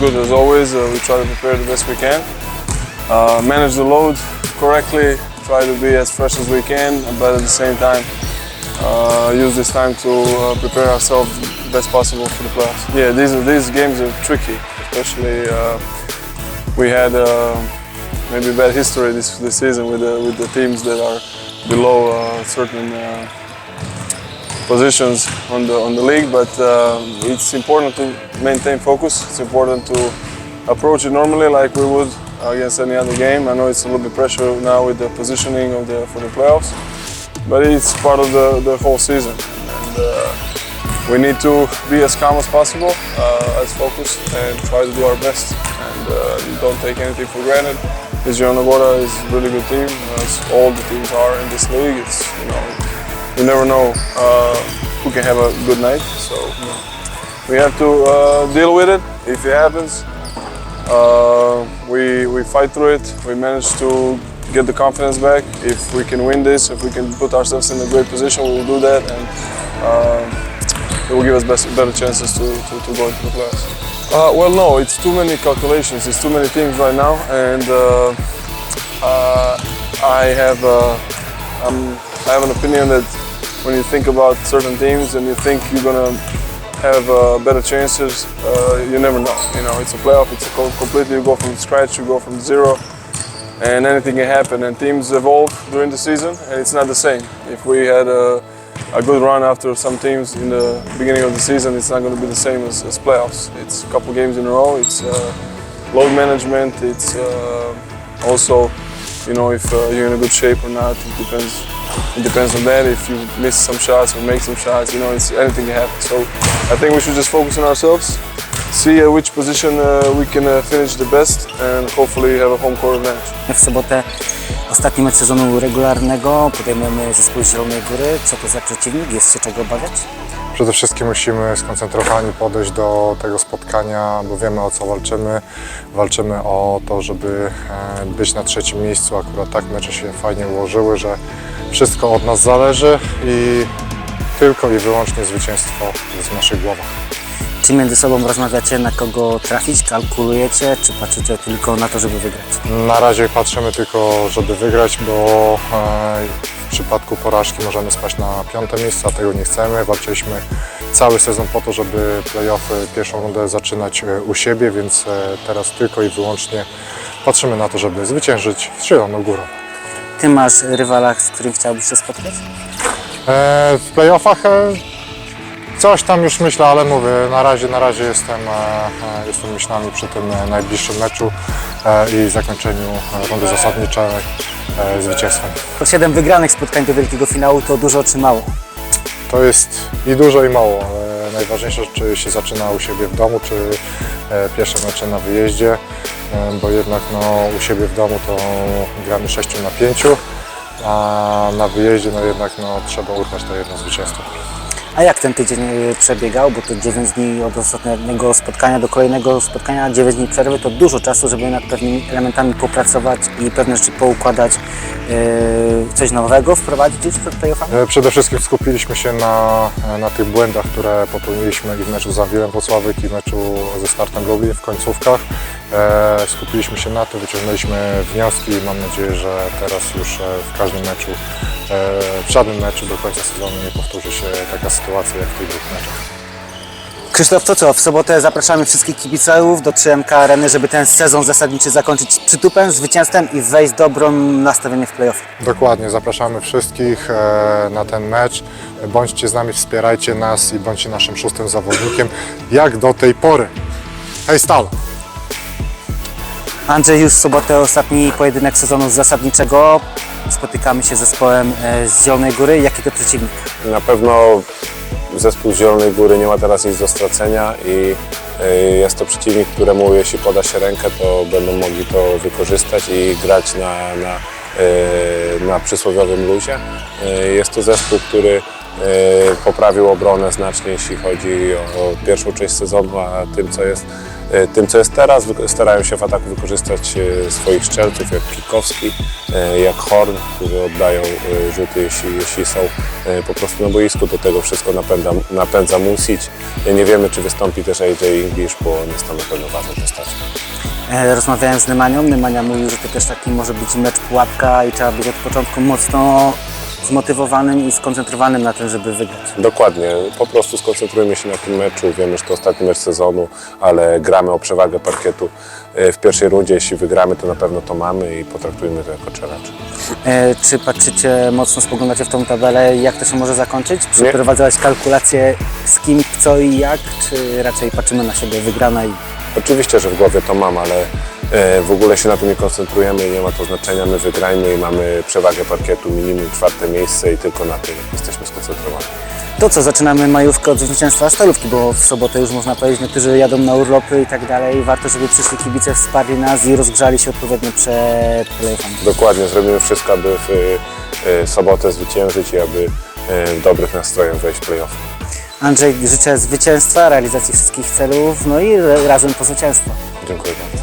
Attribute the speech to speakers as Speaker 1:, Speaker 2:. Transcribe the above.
Speaker 1: good as always. Uh, we try to prepare the best we can, uh, manage the load correctly, try to be as fresh as we can, but at the same time, uh, use this time to uh, prepare ourselves best possible for the playoffs. Yeah, these these games are tricky, especially uh, we had uh, maybe bad history this this season with the with the teams that are below uh, certain. Positions on the on the league, but uh, it's important to maintain focus. It's important to approach it normally, like we would against any other game. I know it's a little bit pressure now with the positioning of the for the playoffs, but it's part of the, the whole season, and uh, we need to be as calm as possible, uh, as focused, and try to do our best. And uh, don't take anything for granted. This Gora is a really good team, as all the teams are in this league. It's you know you never know uh, who can have a good night. So we have to uh, deal with it if it happens. Uh, we we fight through it. We manage to get the confidence back. If we can win this, if we can put ourselves in a great position, we will do that, and uh, it will give us best, better chances to, to, to go into the playoffs. Uh, well, no, it's too many calculations. It's too many things right now, and uh, uh, I have uh, I have an opinion that when you think about certain teams and you think you're gonna have uh, better chances, uh, you never know. You know, it's a playoff. It's a co- completely you go from scratch. You go from zero, and anything can happen. And teams evolve during the season, and it's not the same. If we had a, a good run after some teams in the beginning of the season, it's not going to be the same as, as playoffs. It's a couple games in a row. It's uh, load management. It's uh, also, you know, if uh, you're in a good shape or not. It depends. It depends on that. If you miss some shots or make some shots, you know, it's anything can happen. So I think we should just focus on ourselves, see uh, which position uh, we can uh, finish the best, and hopefully have a home court advantage.
Speaker 2: W sobotę ostatni mecz sezonu regularnego podejmiemy zespół Zielonej Góry. Co to za przeciwnik? Jest się czego obawiać?
Speaker 3: Przede wszystkim musimy skoncentrowani podejść do tego spotkania, bo wiemy o co walczymy. Walczymy o to, żeby e, być na trzecim miejscu. Akurat tak mecze się fajnie ułożyły, że wszystko od nas zależy i tylko i wyłącznie zwycięstwo jest w naszych głowach.
Speaker 2: Czy między sobą rozmawiacie, na kogo trafić? Kalkulujecie? Czy patrzycie tylko na to, żeby wygrać?
Speaker 3: Na razie patrzymy tylko, żeby wygrać, bo e, w przypadku porażki możemy spaść na piąte miejsce, a tego nie chcemy. Walczyliśmy cały sezon po to, żeby playoffy, pierwszą rundę zaczynać e, u siebie, więc e, teraz tylko i wyłącznie patrzymy na to, żeby zwyciężyć z Zieloną Górą.
Speaker 2: Ty masz rywala, z którym chciałbyś się spotkać?
Speaker 3: E, w playoffach e, coś tam już myślę, ale mówię, na razie, na razie jestem, e, e, jestem myślami przy tym e, najbliższym meczu e, i zakończeniu e, rundy zasadniczej e, zwycięstwem.
Speaker 2: Po 7 wygranych spotkań do wielkiego finału to dużo czy mało?
Speaker 3: To jest i dużo i mało. Najważniejsze, czy się zaczyna u siebie w domu, czy e, pierwsze mecze na wyjeździe, e, bo jednak no, u siebie w domu to gramy 6 na 5, a na wyjeździe no jednak no, trzeba urwać to jedno zwycięstwo.
Speaker 2: A jak ten tydzień y, przebiegał? Bo to 9 dni od ostatniego spotkania do kolejnego spotkania, 9 dni przerwy to dużo czasu, żeby nad pewnymi elementami popracować i pewne rzeczy poukładać. Yy, coś nowego wprowadzić przed playoffami?
Speaker 3: E, Przede wszystkim skupiliśmy się na, na tych błędach, które popełniliśmy i w meczu z Zawilem Włocławek i w meczu ze Startem Lublin w końcówkach. E, skupiliśmy się na tym, wyciągnęliśmy wnioski i mam nadzieję, że teraz już e, w każdym meczu, e, w żadnym meczu do końca sezonu nie powtórzy się taka sytuacja jak w tych dwóch meczach.
Speaker 2: Krzysztof, to co? W sobotę zapraszamy wszystkich kibiców do 3MK Areny, żeby ten sezon zasadniczy zakończyć przytupem, zwycięstwem i wejść z dobrym nastawieniem w playoff.
Speaker 3: Dokładnie, zapraszamy wszystkich na ten mecz. Bądźcie z nami, wspierajcie nas i bądźcie naszym szóstym zawodnikiem, jak do tej pory. Hej Stal!
Speaker 2: Andrzej, już w sobotę ostatni pojedynek sezonu zasadniczego. Spotykamy się z zespołem e, z Zielonej Góry. Jaki to przeciwnik?
Speaker 4: Na pewno zespół z Zielonej Góry nie ma teraz nic do stracenia i y, jest to przeciwnik, któremu jeśli poda się rękę, to będą mogli to wykorzystać i grać na, na, y, na przysłowiowym luzie. Jest to zespół, który e, poprawił obronę znacznie, jeśli chodzi o pierwszą część sezonu, a tym, co jest, e, tym, co jest teraz, starają się w ataku wykorzystać e, swoich strzelców, jak Kikowski, e, jak Horn, którzy oddają e, rzuty, jeśli, jeśli są e, po prostu na boisku. Do tego wszystko napędza, napędza Music. Nie wiemy, czy wystąpi też AJ English, bo on jest tam na pewno ważną postacią.
Speaker 2: E, Rozmawiałem z Nemanią. Nemania mówił, że to też taki może być mecz pułapka i trzeba być od początku mocno zmotywowanym i skoncentrowanym na tym, żeby wygrać.
Speaker 4: Dokładnie, po prostu skoncentrujemy się na tym meczu. Wiemy, że to ostatni mecz sezonu, ale gramy o przewagę parkietu e, w pierwszej rundzie. Jeśli wygramy, to na pewno to mamy i potraktujmy to jako challenge.
Speaker 2: E, Czy patrzycie, mocno spoglądacie w tą tabelę, jak to się może zakończyć? Przeprowadzałeś kalkulację z kim, co i jak, czy raczej patrzymy na siebie wygrana i
Speaker 4: Oczywiście, że w głowie to mam, ale w ogóle się na tym nie koncentrujemy i nie ma to znaczenia. My wygrajmy i mamy przewagę parkietu, minimum czwarte miejsce i tylko na tym jesteśmy skoncentrowani.
Speaker 2: To co, zaczynamy majówkę od zwycięstwa stalówki, bo w sobotę już można powiedzieć, niektórzy jadą na urlopy i tak dalej. Warto, żeby przyszli kibice, wsparli nas i rozgrzali się odpowiednio przed playoffami.
Speaker 4: Dokładnie, zrobimy wszystko, aby w e, sobotę zwyciężyć i aby e, w dobrych nastrojach wejść w play-off.
Speaker 2: Andrzej, życzę zwycięstwa, realizacji wszystkich celów, no i razem po zwycięstwo.
Speaker 4: Dziękuję bardzo.